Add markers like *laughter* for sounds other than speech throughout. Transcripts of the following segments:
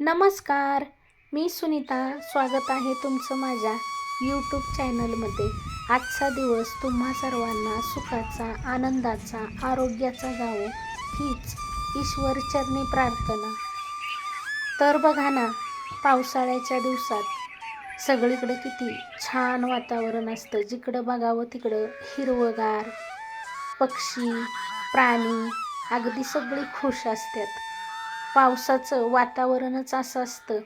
नमस्कार. मी सुनीता. स्वागत आहे तुमचं माझ्या यूट्यूब चॅनलमध्ये आजचा दिवस तुम्हा सर्वांना सुखाचा आनंदाचा आरोग्याचा जावो हीच ईश्वरचरणी प्रार्थना. तर बघा ना पावसाळ्याच्या दिवसात सगळीकडे किती छान वातावरण असतं. जिकडं बघावं तिकडं हिरवगार पक्षी प्राणी अगदी सगळी खुश असतात. पावसाचं वातावरणच असं असतं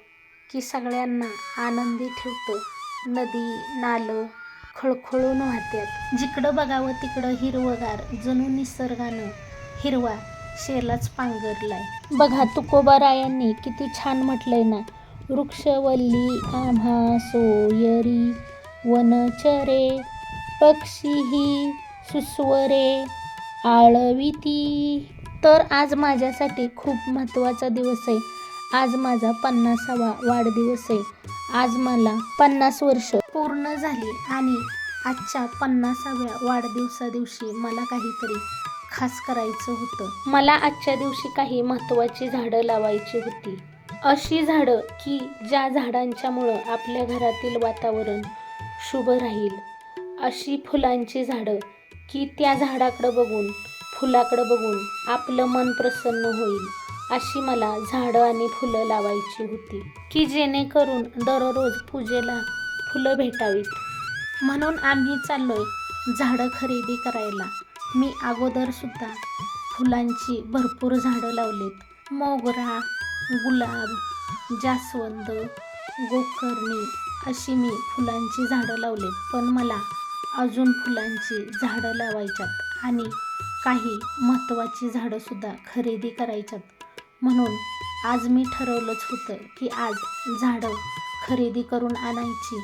की सगळ्यांना आनंदी ठेवतं. नदी नालं खळखळून वाहत्यात. जिकडं बघावं तिकडं हिरवगार जणू निसर्गानं हिरवा शेलाच पांघरलाय. बघा तुकोबारायांनी किती छान म्हटलंय ना वृक्षवल्ली आम्हा सोयरी वनचरे पक्षीही सुस्वरे आळविती. तर आज माझ्यासाठी खूप महत्त्वाचा दिवस आहे. आज माझा पन्नासावा वाढदिवस आहे. आज मला पन्नास वर्ष पूर्ण झाली आणि आजच्या पन्नासाव्या वाढदिवसा दिवशी मला काहीतरी खास करायचं होतं. मला आजच्या दिवशी काही महत्त्वाची झाडं लावायची होती. अशी झाडं की ज्या झाडांच्यामुळं आपल्या घरातील वातावरण शुभ राहील. अशी फुलांची झाडं की त्या झाडाकडं बघून फुलाकडं बघून आपलं मन प्रसन्न होईल अशी मला झाडं आणि फुलं लावायची होती की जेणेकरून दररोज पूजेला फुलं भेटावीत. म्हणून आम्ही चाललोय झाडं खरेदी करायला. मी अगोदरसुद्धा फुलांची भरपूर झाडं लावलीत. मोगरा गुलाब जास्वंद गोकर्णी अशी मी फुलांची झाडं लावलीत. पण मला अजून फुलांची झाडं लावायच्यात आणि काही महत्त्वाची झाडंसुद्धा खरेदी करायच्यात. म्हणून आज मी ठरवलंच होतं की आज झाडं खरेदी करून आणायची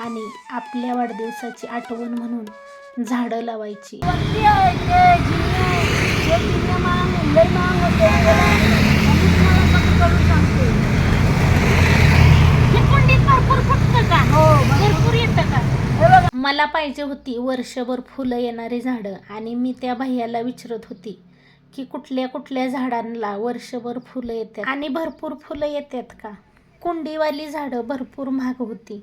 आणि आपल्या वाढदिवसाची आठवण म्हणून झाडं लावायची. मला पाहिजे होती वर्षभर फुलं येणारी झाडं आणि मी त्या भैयाला विचारत होती की कुठल्या कुठल्या झाडांना वर्षभर फुलं येतात आणि भरपूर फुलं येतात का? कुंडीवाली झाडं भरपूर महाग होती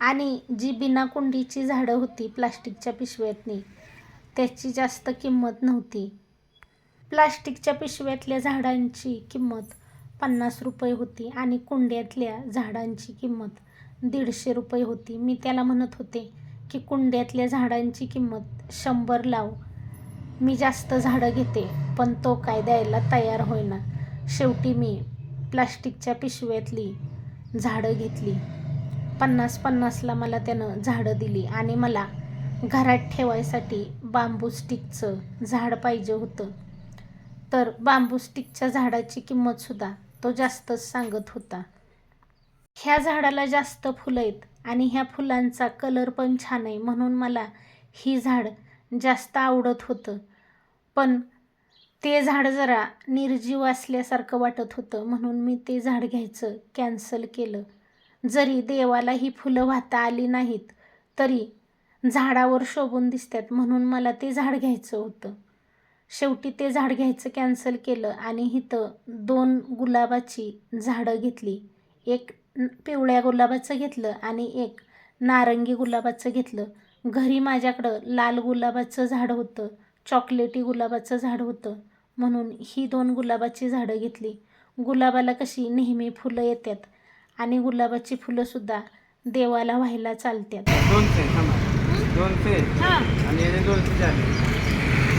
आणि जी बिना कुंडीची झाडं होती प्लास्टिकच्या पिशव्यातनी त्याची जास्त किंमत नव्हती. प्लास्टिकच्या पिशव्यातल्या झाडांची किंमत पन्नास रुपये होती आणि कुंड्यातल्या झाडांची किंमत दीडशे रुपये होती. मी त्याला म्हणत होते की कुंड्यातल्या झाडांची किंमत शंभर लाव. मी जास्त झाडं घेते पण तो काय द्यायला तयार होईना. शेवटी मी प्लास्टिकच्या पिशव्यातली झाडं घेतली. पन्नास पन्नासला मला त्यानं झाडं दिली आणि मला घरात ठेवायसाठी बांबू स्टिकचं झाड पाहिजे होतं. तर बांबू स्टिकच्या झाडाची किंमतसुद्धा तो जास्तच सांगत होता. ह्या झाडाला जास्त फुलं आहेत आणि ह्या फुलांचा कलर पण छान आहे. म्हणून मला ही झाड जास्त आवडत होतं. पण ते झाड जरा निर्जीव असल्यासारखं वाटत होतं. म्हणून मी ते झाड घ्यायचं कॅन्सल केलं. जरी देवाला ही फुलं वाहता आली नाहीत तरी झाडावर शोभून दिसतात. म्हणून मला ते झाड घ्यायचं होतं. शेवटी ते झाड घ्यायचं कॅन्सल केलं आणि इथं दोन गुलाबाची झाडं घेतली. एक पिवळ्या गुलाबाचं घेतलं आणि एक नारंगी गुलाबाचं घेतलं. घरी माझ्याकडं लाल गुलाबाचं झाड होतं चॉकलेटी गुलाबाचं झाड होतं म्हणून ही दोन गुलाबाची झाडं घेतली. गुलाबाला कशी नेहमी फुलं येतात आणि गुलाबाची फुलंसुद्धा देवाला व्हायला चालतात. दोनशे दोनशे हां. आणि दोनशे झाले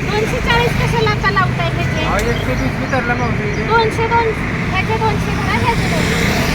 दोनशे चाळीस कशाला आता लावताय ह्याचे अहो एकशे वीस मी धरला मावशी. इथे. दोनशे. दोन ह्याचे दोनशे ह्याचे दोनशे.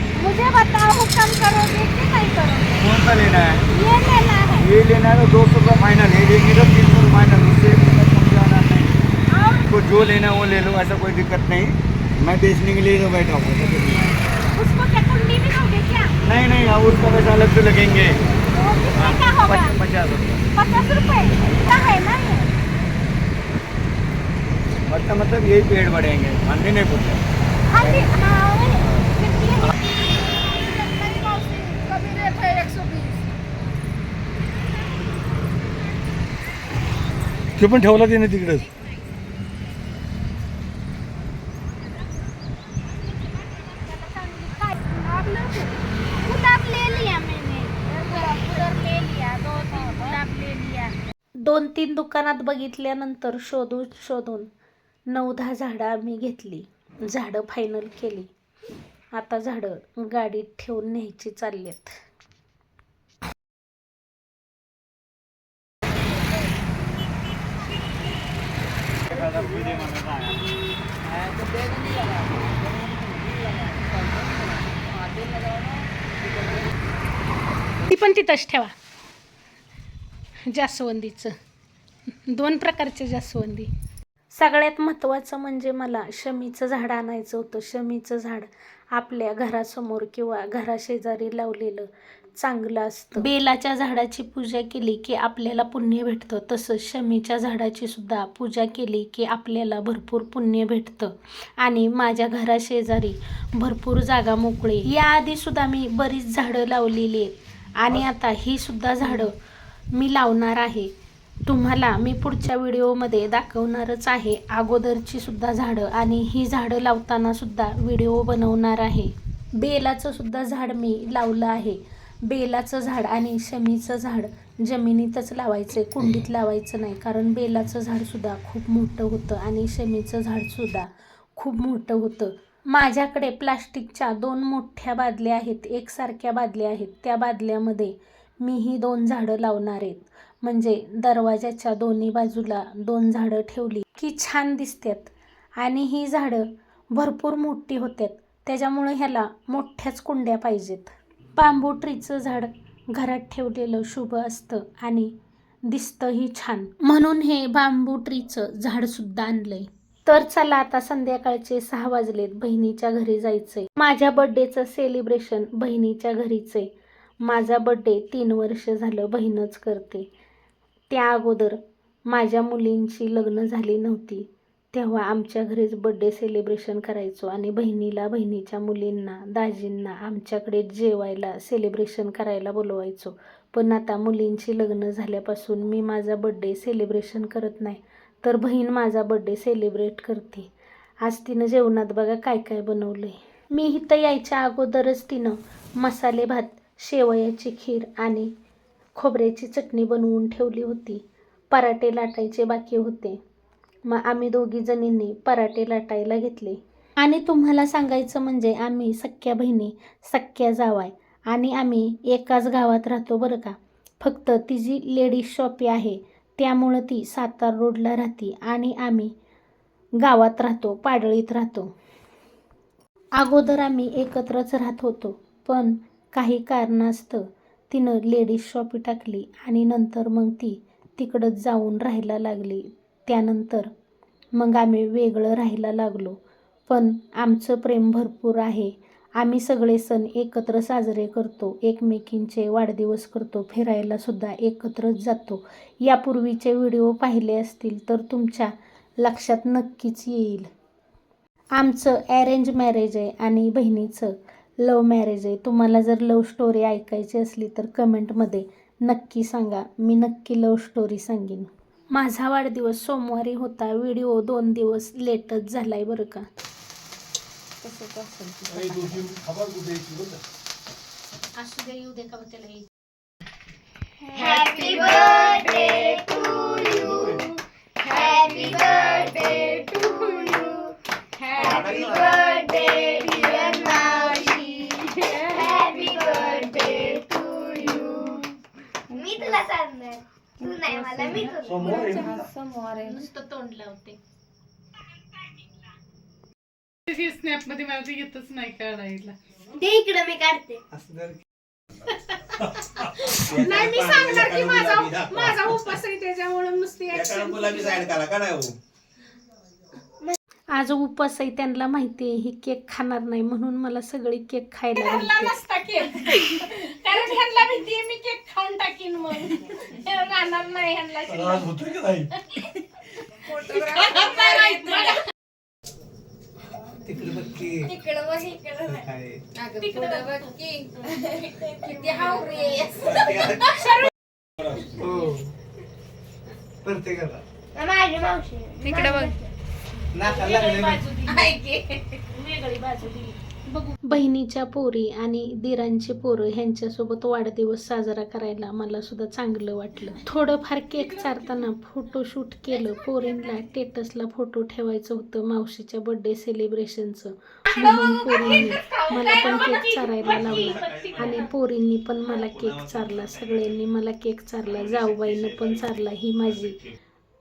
मुझे बताओ कम करोगे कि नहीं करोगे? कौन सा लेना है? ये लेना है। ये लेना है तो दो सौ का फाइनल है लेंगे तो तीन सौ फाइनल उससे कम जाना नहीं आपको जो लेना है वो ले लो ऐसा कोई दिक्कत नहीं। मैं बेचने के लिए तो बैठा हूँ उसको क्या कुंडी भी दोगे क्या? नहीं नहीं अब उसका पैसा अलग से लगेंगे। तो पचास रुपये पचास है ना मतलब मतलब यही पेड़ बढ़ेंगे हल्दी नहीं बोलते ते पण ठेवला त्याने तिकडेच दोन तीन दुकानात बघितल्यानंतर शोधून शोधून नऊ दहा झाडं आम्ही घेतली. झाडं फायनल केली. आता झाडं गाडीत ठेवून न्यायची चाललेत. ती पण तिथंच ठेवा. जास्वंदीचं. दोन प्रकारचे जास्वंदी. सगळ्यात महत्त्वाचं म्हणजे मला शमीचं झाड आणायचं होतं. शमीचं झाड आपल्या घरासमोर किंवा घराशेजारी लावलेलं चांगलं असतं. बेलाच्या झाडाची पूजा केली की आपल्याला पुण्य भेटतं. तसंच शमीच्या झाडाची सुद्धा पूजा केली की आपल्याला भरपूर पुण्य भेटतं. आणि माझ्या घराशेजारी भरपूर जागा मोकळी. याआधी सुद्धा मी बरीच झाडं लावलेली आहेत. आणि आता ही सुद्धा झाडं मी लावणार आहे. तुम्हाला मी पुढच्या व्हिडिओमध्ये दाखवणारच आहे. अगोदरची सुद्धा झाडं आणि ही झाडं लावताना सुद्धा व्हिडिओ बनवणार आहे. बेलाचं सुद्धा झाड मी लावलं आहे. बेलाचं झाड आणि शमीचं झाड जमिनीतच लावायचं कुंडीत लावायचं नाही. कारण बेलाचं झाडसुद्धा खूप मोठं होतं आणि शमीचं झाडसुद्धा खूप मोठं होतं. माझ्याकडे प्लास्टिकच्या दोन मोठ्या बादल्या आहेत एकसारख्या बादल्या आहेत. त्या बादल्यामध्ये मी ही दोन झाडं लावणार आहेत. म्हणजे दरवाजाच्या दोन्ही बाजूला दोन झाडं ठेवली की छान दिसतात. आणि ही झाडं भरपूर मोठी होतात. त्याच्यामुळे ह्याला मोठ्याच कुंड्या पाहिजेत. बांबू ट्रीचं झाड घरात ठेवलेलं शुभ असतं आणि दिसतंही छान. म्हणून हे बांबू ट्रीचं झाडसुद्धा आणलंय. तर चला आता संध्याकाळचे सहा वाजलेत बहिणीच्या घरी जायचंय. माझ्या बड्डेचं सेलिब्रेशन बहिणीच्या घरीच आहे माझा बड्डे तीन वर्ष झालं बहीणच करते. त्या अगोदर माझ्या मुलींची लग्न झाली नव्हती. तेव्हा आमच्या घरीच बड्डे सेलिब्रेशन करायचो आणि बहिणीला बहिणीच्या मुलींना दाजींना आमच्याकडे जेवायला सेलिब्रेशन करायला बोलवायचो. पण आता मुलींची लग्न झाल्यापासून मी माझा बड्डे सेलिब्रेशन करत नाही. तर बहीण माझा बड्डे सेलिब्रेट करते. आज तिनं जेवणात बघा काय काय बनवलं आहे मी इथं यायच्या अगोदरच तिनं मसाले भात शेवयाची खीर आणि खोबऱ्याची चटणी बनवून ठेवली होती. पराठे लाटायचे बाकी होते. मग आम्ही दोघी जणींनी पराठे लाटायला घेतले. आणि तुम्हाला सांगायचं म्हणजे आम्ही सख्या बहिणी सख्या जावाय आणि आम्ही एकाच गावात राहतो बरं का. फक्त तिची लेडीज शॉपी आहे त्यामुळं ती सातार रोडला राहते आणि आम्ही गावात राहतो पाडळीत राहतो. अगोदर आम्ही एकत्रच राहत होतो पण काही कारणास्तव तिनं लेडीज शॉपी टाकली आणि नंतर मग ती तिकडंच जाऊन राहायला लागली. त्यानंतर मग आम्ही वेगळं राहायला लागलो पण आमचं प्रेम भरपूर आहे. आम्ही सगळे सण एकत्र साजरे करतो एकमेकींचे वाढदिवस करतो फिरायला सुद्धा एकत्रच जातो. यापूर्वीचे व्हिडिओ पाहिले असतील तर तुमच्या लक्षात नक्कीच येईल. आमचं ॲरेंज मॅरेज आहे आणि बहिणीचं लव मॅरेज आहे. तुम्हाला जर लव स्टोरी ऐकायची असली तर कमेंटमध्ये नक्की सांगा. मी नक्की लव स्टोरी सांगेन. माझा वाढदिवस सोमवारी होता. व्हिडिओ दोन दिवस लेटच झाला आहे बरं का? असू दे येऊ दे का त्याला येईल Happy birthday to you. Happy birthday to you. Happy birthday dear Naushi. Happy birthday to you. मी तुला सांगणार तू नाही मला मी तुला नुसतं तोंड लावते स्नॅपमध्ये मला ते येतच नाही काढायला. दे इकडे मी काढते. *laughs* नाही मी सांगणार की माझा माझा उपास आहे त्याच्यामुळे नुसती action. आज उपवास आहे त्यांना माहिती आहे ही केक खाणार नाही म्हणून मला सगळी केक खायला नसता केक. कारण ह्यांना भीती आहे मी केक खाऊन टाकीन मग हे राहणार नाही ह्यांना शिल्लक. आज होतोय का नाही खाणार नाही राहत मला. तिकडे बघ की तिकडं बघ इकडं नाही. काय तिकडं बघ. की किती हावरी आहे. हो. प्रत्येकाला. माझी मावशी. तिकडं बघ. लागले ना. वेगळी बाजू दिली. बहिणीच्या पोरी आणि दिरांची पोरं ह्यांच्यासोबत वाढदिवस साजरा करायला मला सुद्धा चांगलं वाटलं. थोडंफार केक चारताना फोटोशूट केलं. पोरींना टेटसला फोटो ठेवायचं होतं मावशीच्या बर्थडे सेलिब्रेशनचं म्हणून पोरींनी मला पण केक चारायला लावला आणि पोरींनी पण मला केक चारला. सगळ्यांनी मला केक चारला. जाऊबाईनं पण चारला. ही माझी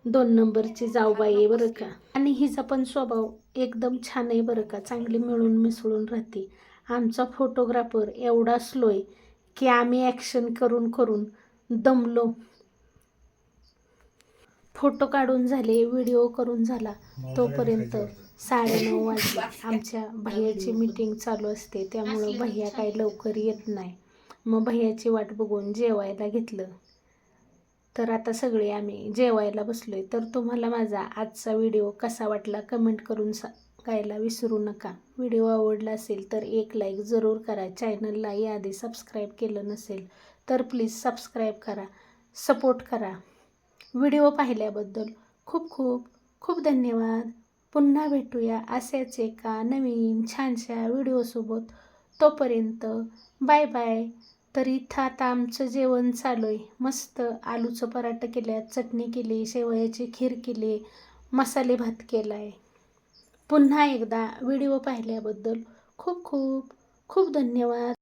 दोन नंबरची जाऊबाई आहे बरं का. आणि हिचा पण स्वभाव एकदम छान आहे बरं का. चांगली मिळून मिसळून राहते. आमचा फोटोग्राफर एवढा स्लो आहे की आम्ही ॲक्शन करून करून दमलो. फोटो काढून झाले व्हिडिओ करून झाला. तोपर्यंत साडेनऊ वाजले. आमच्या भैयाची मीटिंग चालू असते. त्यामुळं भैया काही लवकर येत नाही. मग भैयाची वाट बघून जेवायला घेतलं. तर आता सगळे आम्ही जेवायला बसलो आहे तर तुम्हाला माझा आजचा व्हिडिओ कसा वाटला कमेंट करून सांगायला विसरू नका. व्हिडिओ आवडला असेल तर एक लाईक जरूर करा. चॅनलला याआधी सबस्क्राईब केलं नसेल तर प्लीज सबस्क्राईब करा. सपोर्ट करा. व्हिडिओ पाहिल्याबद्दल खूप खूप खूप धन्यवाद. पुन्हा भेटूया असेच एका नवीन छानशा व्हिडिओसोबत. तोपर्यंत बाय बाय. तर इथं आता आमचं जेवण चालू आहे मस्त आलूचं पराठं केलं चटणी केली शेवयाची खीर केली मसाले भात केला आहे पुन्हा एकदा व्हिडिओ पाहिल्याबद्दल खूप खूप खूप धन्यवाद.